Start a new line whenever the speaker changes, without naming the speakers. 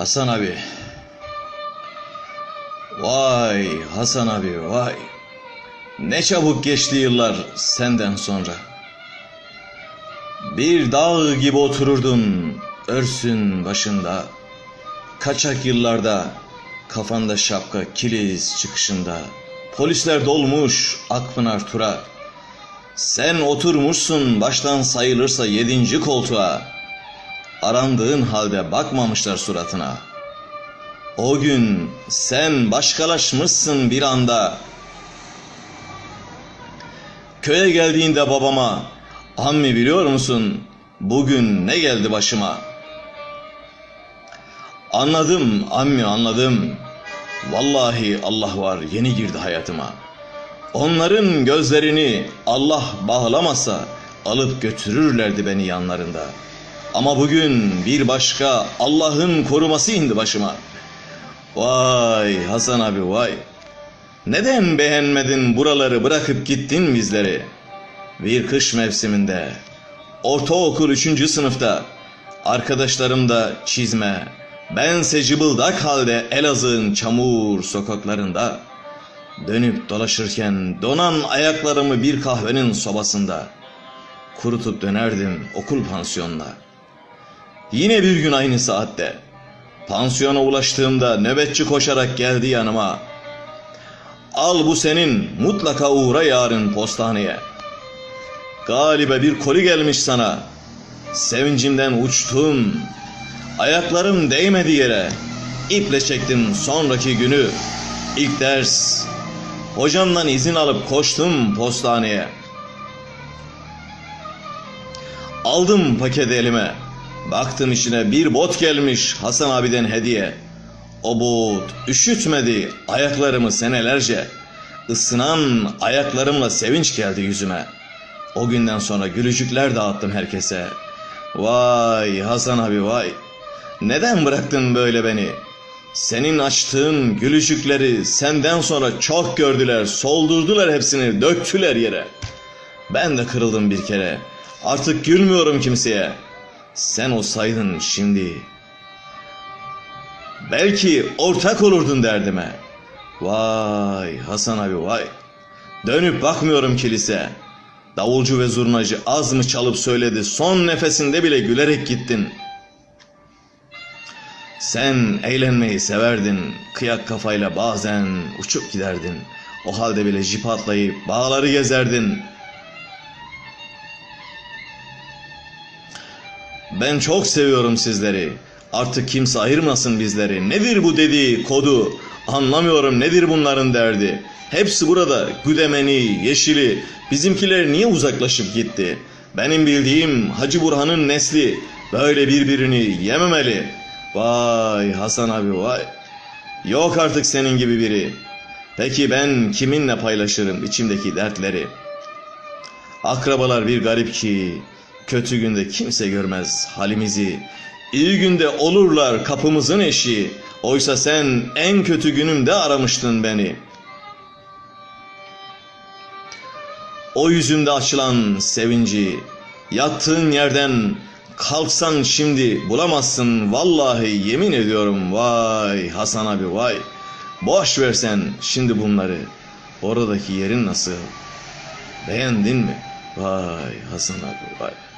Hasan abi. Vay Hasan abi vay. Ne çabuk geçti yıllar senden sonra. Bir dağ gibi otururdun örsün başında. Kaçak yıllarda kafanda şapka kilis çıkışında. Polisler dolmuş Akpınar tura. Sen oturmuşsun baştan sayılırsa yedinci koltuğa. Arandığın halde bakmamışlar suratına. O gün sen başkalaşmışsın bir anda. Köye geldiğinde babama, Ammi biliyor musun bugün ne geldi başıma? Anladım ammi anladım. Vallahi Allah var yeni girdi hayatıma. Onların gözlerini Allah bağlamasa alıp götürürlerdi beni yanlarında. Ama bugün bir başka Allah'ın koruması indi başıma. Vay Hasan abi vay. Neden beğenmedin buraları bırakıp gittin bizleri? Bir kış mevsiminde, ortaokul üçüncü sınıfta, arkadaşlarım da çizme, bense cıbıldak halde Elazığ'ın çamur sokaklarında, dönüp dolaşırken donan ayaklarımı bir kahvenin sobasında, kurutup dönerdim okul pansiyonuna. Yine bir gün aynı saatte, pansiyona ulaştığımda nöbetçi koşarak geldi yanıma. Al bu senin, mutlaka uğra yarın postaneye. Galiba bir koli gelmiş sana. Sevincimden uçtum. Ayaklarım değmedi yere. İple çektim sonraki günü. İlk ders. Hocamdan izin alıp koştum postaneye. Aldım paketi elime. Baktım içine bir bot gelmiş Hasan abiden hediye. O bot üşütmedi ayaklarımı senelerce. Isınan ayaklarımla sevinç geldi yüzüme. O günden sonra gülücükler dağıttım herkese. Vay Hasan abi vay. Neden bıraktın böyle beni? Senin açtığın gülücükleri senden sonra çok gördüler, soldurdular hepsini, döktüler yere. Ben de kırıldım bir kere. Artık gülmüyorum kimseye. Sen olsaydın şimdi. Belki ortak olurdun derdime. Vay Hasan abi vay. Dönüp bakmıyorum kilise. Davulcu ve zurnacı az mı çalıp söyledi son nefesinde bile gülerek gittin. Sen eğlenmeyi severdin, kıyak kafayla bazen uçup giderdin. O halde bile jip atlayıp bağları gezerdin. Ben çok seviyorum sizleri. Artık kimse ayırmasın bizleri. Nedir bu dediği kodu? Anlamıyorum nedir bunların derdi. Hepsi burada güdemeni, yeşili. Bizimkiler niye uzaklaşıp gitti? Benim bildiğim Hacı Burhan'ın nesli böyle birbirini yememeli. Vay Hasan abi vay. Yok artık senin gibi biri. Peki ben kiminle paylaşırım içimdeki dertleri? Akrabalar bir garip ki kötü günde kimse görmez halimizi. İyi günde olurlar kapımızın eşi. Oysa sen en kötü günümde aramıştın beni. O yüzümde açılan sevinci, yattığın yerden kalksan şimdi bulamazsın vallahi yemin ediyorum vay Hasan abi vay. Boş versen şimdi bunları. Oradaki yerin nasıl? Beğendin mi? Vay Hasan abi vay.